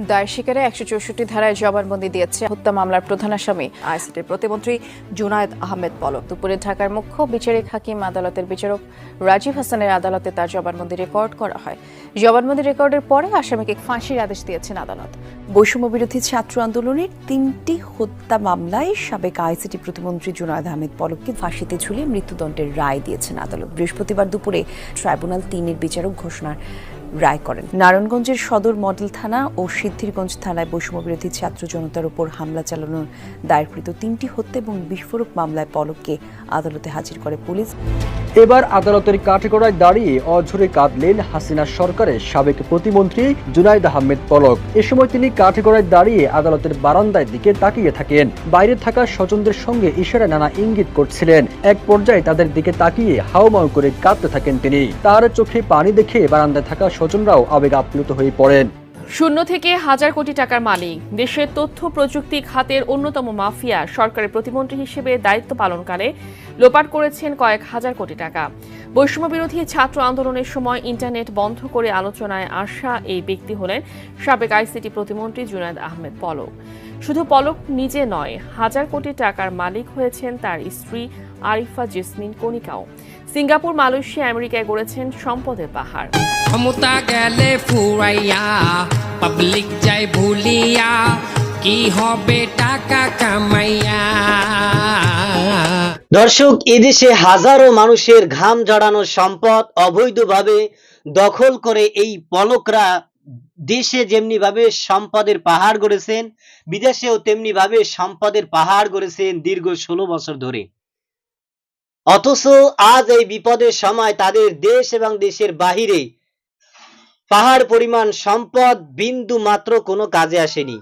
দায় স্বীকারে একশো চৌষট্টি ধারায় জবানবন্দি দিয়েছে হত্যা মামলার প্রধান আসামি। আইসিটির প্রতিমন্ত্রী জুনায়েদ আহমেদ পলক। দুপুরে ঢাকার মুখ্য বিচারিক হাকিম আদালতের বিচারক রাজীব হাসানের আদালতে তার জবানবন্দি রেকর্ড করা হয়। জবানবন্দি রেকর্ডের পরে আসামিকে ফাঁসির আদেশ দিয়েছেন আদালত। বৈষম্য বিরোধী ছাত্র আন্দোলনের তিনটি হত্যা মামলায় সাবেক আইসিটি প্রতিমন্ত্রী জুনায়েদ আহমেদ পলককে ফাঁসিতে ঝুলিয়ে মৃত্যুদণ্ডের রায় দিয়েছেন আদালত। বৃহস্পতিবার দুপুরে ট্রাইব্যুনাল তিনের বিচারক ঘোষণার রায় করেন। নারায়ণগঞ্জের সদর মডেল থানা ও সিদ্ধিরগঞ্জ থানায় বৈষম্য বিরোধী ছাত্র জনতার উপর হামলা চালানোর দায়েরকৃত তিনটি হত্যা এবং বিস্ফোরক মামলায় পলককে আদালতে হাজির করে পুলিশ। এবার আদালতের কাঠগড়ায় দাঁড়িয়ে অঝরে কাঁদলেন হাসিনা সরকারের সাবেক প্রতিমন্ত্রী জুনাইদ আহমেদ পলক। এ সময় তিনি কাঠগড়ায় দাঁড়িয়ে আদালতের বারান্দায় দিকে তাকিয়ে থাকেন। বাইরে থাকা স্বজনদের সঙ্গে ইশারা নানা ইঙ্গিত করছিলেন। এক পর্যায়ে তাদের দিকে তাকিয়ে হাওমাও করে কাঁদতে থাকেন তিনি। তার চোখে পানি দেখে বারান্দায় থাকা স্বজনরাও আবেগ আপ্লুত হয়ে পড়েন। শূন্য থেকে হাজার কোটি টাকার মালিক। দেশের তথ্য প্রযুক্তি খাতের অন্যতম মাফিয়া সরকারের প্রতিমন্ত্রী হিসেবে দায়িত্ব পালনকালে লোপাট করেছেন কয়েক হাজার কোটি টাকা। বৈষম্য বিরোধী ছাত্র আন্দোলনের সময় ইন্টারনেট বন্ধ করে আলোচনায় আসা এই ব্যক্তি হলেন সাবেক আইসিটি প্রতিমন্ত্রী জুনায়দ আহমেদ পলক। শুধু পলক নিজে নয়, হাজার কোটি টাকার মালিক হয়েছেন তার স্ত্রী আরিফা জেসমিন কণিকাও। সিঙ্গাপুর মালয়েশিয়া আমেরিকায় গড়েছেন সম্পদের পাহাড়। ক্ষমতা গেলে ফুরাইয়া পাবলিক যাই ভুলিয়া কি হবে টাকা কামাইয়া? দর্শক এদেশে হাজারো মানুষের ঘাম জড়ানো সম্পদ অবৈধভাবে দখল করে এই পলকরা দেশে যেমনি ভাবে সম্পদের পাহাড় গড়েছেন বিদেশেও তেমনি ভাবে সম্পদের পাহাড় গড়েছেন দীর্ঘ ষোলো বছর ধরে। অথচ আজ এই বিপদের সময় তাদের দেশ এবং দেশের বাহিরে পাহাড় পরিমাণ সম্পদ, বিন্দু মাত্র কোনো কাজে আসেনি।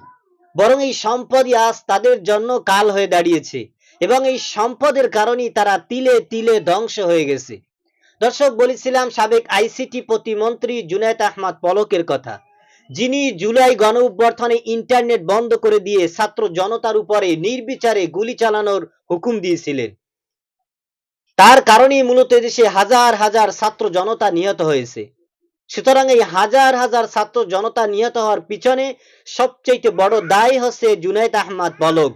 বরং এই সম্পদই আজ তাদের জন্য কাল হয়ে দাঁড়িয়েছে এবং এই সম্পদের কারণেই তারা তিলে তিলে ধ্বংস হয়ে গেছে। দর্শক, বলেছিলাম সাবেক আইসিটি প্রতিমন্ত্রী জুনায়েদ আহমদ পলকের কথা। যিনি জুলাই গণ অভ্যর্থনে ইন্টারনেট বন্ধ করে দিয়ে ছাত্র জনতার উপরে নির্বিচারে গুলি চালানোর হুকুম দিয়েছিলেন। তার কারণেই মূলত দেশে হাজার হাজার ছাত্র জনতা নিহত হয়েছে। সুতরাং এই হাজার হাজার ছাত্র জনতা নিহত হওয়ার পিছনে সবচেয়ে বড় দায় হচ্ছে জুনাইদ আহমদ বলক।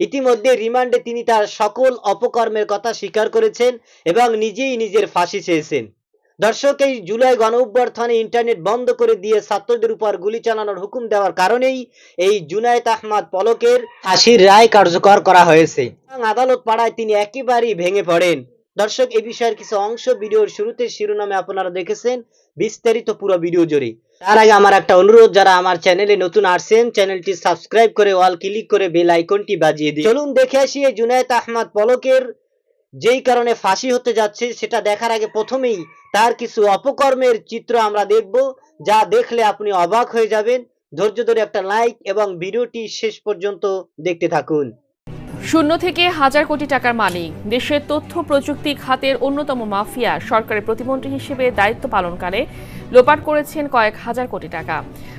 ইতিমধ্যে রিমান্ডে তিনি তার সকল অপকর্মের কথা স্বীকার করেছেন এবং নিজেই নিজের ফাঁসি চেয়েছেন। দর্শক, এই জুলাই গণ অভ্যর্থনে ইন্টারনেট বন্ধ করে দিয়ে ছাত্রদের উপর গুলি চালানোর হুকুম দেওয়ার কারণেই এই জুনায়েদ আহমদ পলকের ফাঁসির রায় কার্যকর করা হয়েছে। আদালত পাড়ায় তিনি একেবারেই ভেঙে পড়েন। দর্শক এই বিষয়ের কিছু অংশ ভিডিওর শুরুতে শিরোনামে আপনারা দেখেছেন, বিস্তারিত পুরো ভিডিও জুড়ে। তার আগে আমার একটা অনুরোধ, যারা আমার চ্যানেলে নতুন আসছেন, চ্যানেলটি সাবস্ক্রাইব করে অল ক্লিক করে বেল আইকনটি বাজিয়ে দিন। চলুন দেখে আসি এই জুনায়েদ আহমদ পলকের যেই কারণে ফাঁসি হতে যাচ্ছে, সেটা দেখার আগে প্রথমেই তার কিছু অপকর্মের চিত্র আমরা দেখব, যা দেখলে আপনি অবাক হয়ে যাবেন। ধৈর্য ধরে একটা লাইক এবং ভিডিওটি শেষ পর্যন্ত দেখতে থাকুন। শূন্য থেকে হাজার কোটি টাকার মালিক, দেশের তথ্য প্রযুক্তি খাতের অন্যতম মাফিয়া, সরকারের প্রতিমন্ত্রী হিসেবে দায়িত্ব পালনকালে লোপাট করেছেন কয়েক হাজার কোটি টাকা।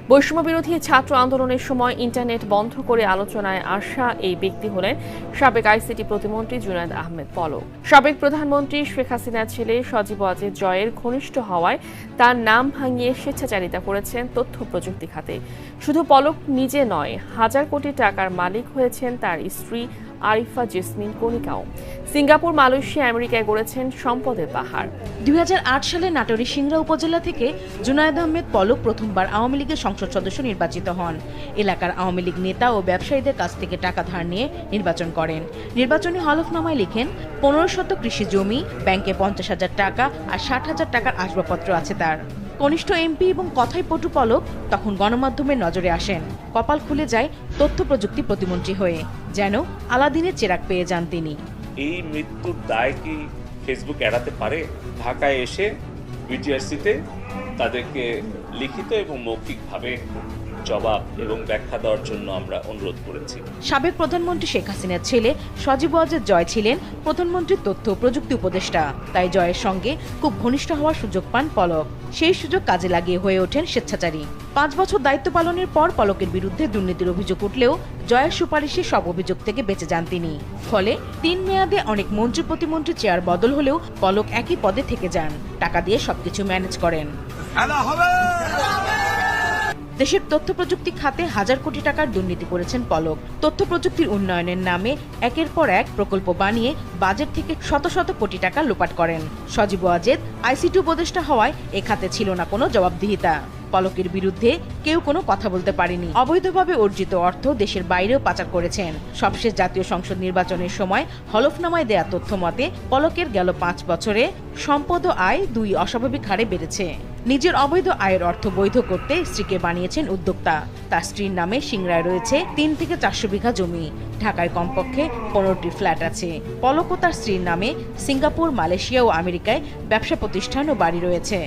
বৈষম্য বিরোধী ছাত্র আন্দোলনের সময় ইন্টারনেট বন্ধ করে আলোচনায় আসা এই ব্যক্তি হলেন সাবেক আইসিটি প্রতিমন্ত্রী জুনায়দ আহমেদ পলক। সাবেক প্রধানমন্ত্রী শেখ হাসিনার ছেলে সজীব ওয়াজেদ জয়ের ঘনিষ্ঠ হওয়ায় তার নাম ভাঙিয়ে স্বেচ্ছাচারিতা করেছেন তথ্য প্রযুক্তি খাতে। শুধু পলক নিজে নয়, হাজার কোটি টাকার মালিক হয়েছেন তার স্ত্রী আরিফা জেসমিন কণিকাও। সিঙ্গাপুর, মালয়েশিয়া, আমেরিকায় গড়েছেন সম্পদের পাহাড়। দুই হাজার আট সালে নাটোরের সিংড়া উপজেলা থেকে জুনায়েদ আহমেদ পলক প্রথমবার আওয়ামী লীগের সংসদ সদস্য নির্বাচিত হন। এলাকার আওয়ামী লীগ নেতা ও ব্যবসায়ীদের কাছ থেকে টাকা ধার নিয়ে নির্বাচন করেন। নির্বাচনী হলফনামায় লিখেন, পনেরো শত কৃষি জমি, ব্যাংকে পঞ্চাশ হাজার টাকা আর ষাট হাজার টাকার আসবাবপত্র আছে তার। কনিষ্ঠ এমপি এবং কথাই পটু পলক তখন গণমাধ্যমের নজরে আসেন। কপাল খুলে যায় তথ্য প্রযুক্তি প্রতিমন্ত্রী হয়ে, যেন আলাদিনের চেরাক পেয়ে যান তিনি। এই মৃত্যুর দায় কি ফেসবুক এড়াতে পারে? ঢাকায় এসে বিটিআরসিতে তাদেরকে লিখিত এবং মৌখিকভাবে জবাব এবং ব্যাখ্যা দেওয়ার জন্য আমরা অনুরোধ করেছি। সাবেক প্রধানমন্ত্রী শেখ হাসিনার ছেলে সজীব ওয়াজেদ জয় ছিলেন প্রধানমন্ত্রীর তথ্য প্রযুক্তি উপদেষ্টা। তাই জয়ের সঙ্গে খুব ঘনিষ্ঠ হওয়ার সুযোগ পান পলক। সেই সুযোগ কাজে লাগিয়ে হয়ে ওঠেন স্বেচ্ছাচারী। পাঁচ বছর দায়িত্ব পালনের পর পলকের বিরুদ্ধে দুর্নীতির অভিযোগ উঠলেও জয়ের সুপারিশে সব অভিযোগ থেকে বেঁচে যান তিনি। ফলে তিন মেয়াদে অনেক মন্ত্রী প্রতিমন্ত্রী চেয়ার বদল হলেও পলক একই পদে থেকে যান। টাকা দিয়ে সবকিছু ম্যানেজ করেন। দেশের তথ্য প্রযুক্তি খাতে হাজার কোটি টাকার দুর্নীতি করেছেন পলক। তথ্য প্রযুক্তির উন্নয়নের নামে একের পর এক প্রকল্প বানিয়ে বাজেট থেকে শত শত কোটি টাকা লোপাট করেন। সজীব ওয়াজেদ আইসিটি উপদেষ্টা হওয়ায় এ খাতে ছিল না কোনো জবাবদিহিতা। পলকের বিরুদ্ধে কেউ কোনো কথা বলতে পারেনি। অবৈধভাবে অর্জিত অর্থ দেশের বাইরেও পাচার করেছেন। সবশেষ জাতীয় সংসদ নির্বাচনের সময় হলফনামায় দেয়া তথ্য মতে পলকের গেল পাঁচ বছরে সম্পদ আয় দুই অস্বাভাবিক হারে বেড়েছে। নিজের অবৈধ আয়ের অর্থ বৈধ করতে স্ত্রীকে বানিয়েছেন উদ্যোক্তা। তার স্ত্রীর নামে সিংড়ায় রয়েছে তিন থেকে চারশো বিঘা জমি। ঢাকায় কমপক্ষে পনেরোটি ফ্ল্যাট আছে। পলক ও তার স্ত্রীর নামে সিঙ্গাপুর, মালয়েশিয়া ও আমেরিকায় ব্যবসা প্রতিষ্ঠান ও বাড়ি রয়েছে।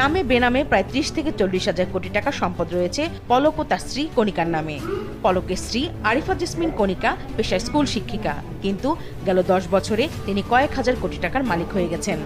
নামে বেনামে প্রায় ত্রিশ থেকে চল্লিশ হাজার কোটি টাকা সম্পদ রয়েছে পলক ও তার স্ত্রী কণিকার নামে। পলকের স্ত্রী আরিফা জেসমিন কণিকা পেশায় স্কুল শিক্ষিকা। কিন্তু গেল দশ বছরে তিনি কয়েক হাজার কোটি টাকার মালিক হয়ে গেছেন।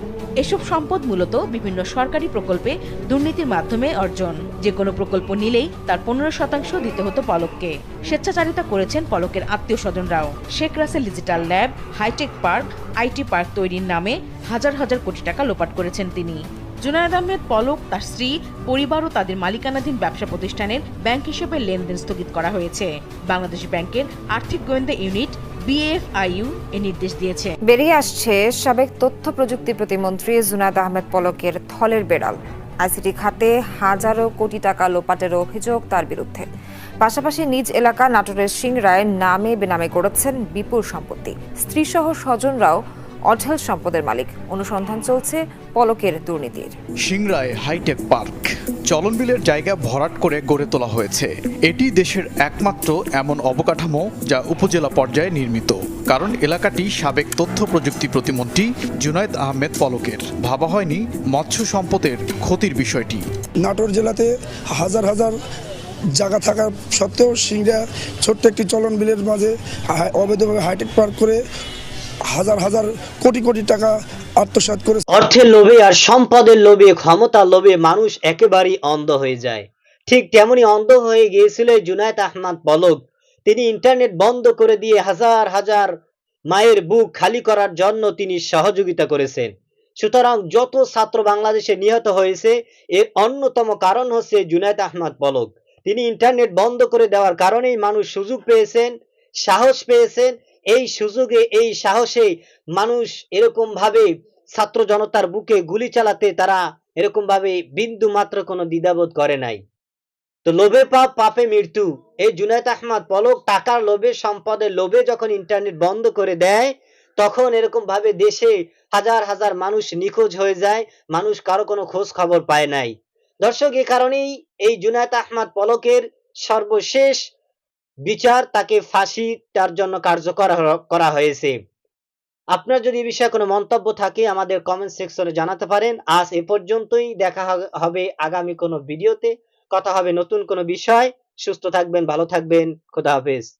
এসব সম্পদ মূলত বিভিন্ন সরকারি প্রকল্পে দুর্নীতির মাধ্যমে অর্জন। যে কোনো প্রকল্প নিলেই তার পনেরো শতাংশ দিতে হতো পলককে। স্বেচ্ছাচারিতা করেছেন পলকের আত্মীয় স্বজনরাও। Sheikh Russel digital lab, hi-tech park, IT park তৈরির নামে হাজার হাজার কোটি টাকা লোপাট করেছেন তিনি। জুনায়দ আহমেদ পলক, তার স্ত্রী পরিবার ও তাদের মালিকানাধীন ব্যবসা প্রতিষ্ঠানের ব্যাংক হিসেবে লেনদেন স্থগিত করা হয়েছে। বাংলাদেশ ব্যাংকের আর্থিক গোয়েন্দা ইউনিট, বিএফআইইউ নির্দেশ দিয়েছে। বেরিয়ে আসছে সাবেক তথ্য প্রযুক্তি প্রতিমন্ত্রী জুনাদ আহমেদ পলকের থলের বেড়াল। আইসিটি খাতে হাজারো কোটি টাকা লোপাটের অভিযোগ তার বিরুদ্ধে। পাশাপাশি নিজ এলাকা নাটোরের সিংরায় নামে বেনামে করেছেন বিপুল সম্পত্তি। স্ত্রীসহ স্বজনরাও অঢেল সম্পদের মালিক। অনুসন্ধান চলছে পলকের দুর্নীতির। Singrai hi tech park. চলনবিলের জায়গা ভরাট করে গড়ে তোলা হয়েছে। এটি দেশের একমাত্র এমন অবকাঠামো যা উপজেলা পর্যায়ে নির্মিত। কারণ এলাকাটি সাবেক তথ্য প্রযুক্তি প্রতিমন্ত্রী জুনায়দ আহমেদ পলকের। ভাবা হয়নি মৎস্য সম্পদের ক্ষতির বিষয়টি। নাটোর জেলাতে হাজার হাজার জায়গা থাকা সত্ত্বেও সিংড়া ছোট্ট একটি চলন বিলের মাঝে অবৈধভাবে হাইটেক পার্ক করে হাজার হাজার কোটি কোটি টাকা আত্মসাৎ করে অর্থের লোভে আর সম্পদের লোভে, ক্ষমতার লোভে মানুষ একেবারেই অন্ধ হয়ে যায়। ঠিক তেমনি অন্ধ হয়ে গিয়েছিল জুনায়েদ আহমদ পলক তিনি ইন্টারনেট বন্ধ করে দিয়ে হাজার হাজার মায়ের বুক খালি করার জন্য তিনি সহযোগিতা করেছেন। সুতরাং যত ছাত্র বাংলাদেশে নিহত হয়েছে, এর অন্যতম কারণ হচ্ছে জুনায়েদ আহমদ পলক তিনি ইন্টারনেট বন্ধ করে দেওয়ার কারণেই মানুষ সুযোগ পেয়েছেন, সাহস পেয়েছেন এই সুযোগে, এই সাহসে মানুষ এরকম ভাবে ছাত্র জনতার বুকে গুলি চালাতে তারা এরকম ভাবে বিন্দু মাত্র কোনো দ্বিধাবোধ করে নাই। তো লোভে পাপ, পাপে মৃত্যু। এই জুনায়দ আহমদ পলক টাকার লোভে, সম্পদের লোভে যখন ইন্টারনেট বন্ধ করে দেয়, তখন এরকম ভাবে দেশে হাজার হাজার মানুষ নিখোঁজ হয়ে যায়, মানুষ কারও কোনো খোঁজ খবর পায় নাই। দর্শক, এ কারণেই এই জুনায়দ আহমদ পলকের সর্বশেষ বিচার তাকে ফাঁসি তার জন্য কার্যকর করা হয়েছে। আপনার যদি এই বিষয়ে কোনো মন্তব্য থাকে, আমাদের কমেন্ট সেকশনে জানাতে পারেন। আজ এ পর্যন্তই। দেখা হবে- হবে আগামী কোনো ভিডিওতে কথা হবে নতুন কোনো বিষয়। সুস্থ থাকবেন, ভালো থাকবেন। খোদা হাফেজ।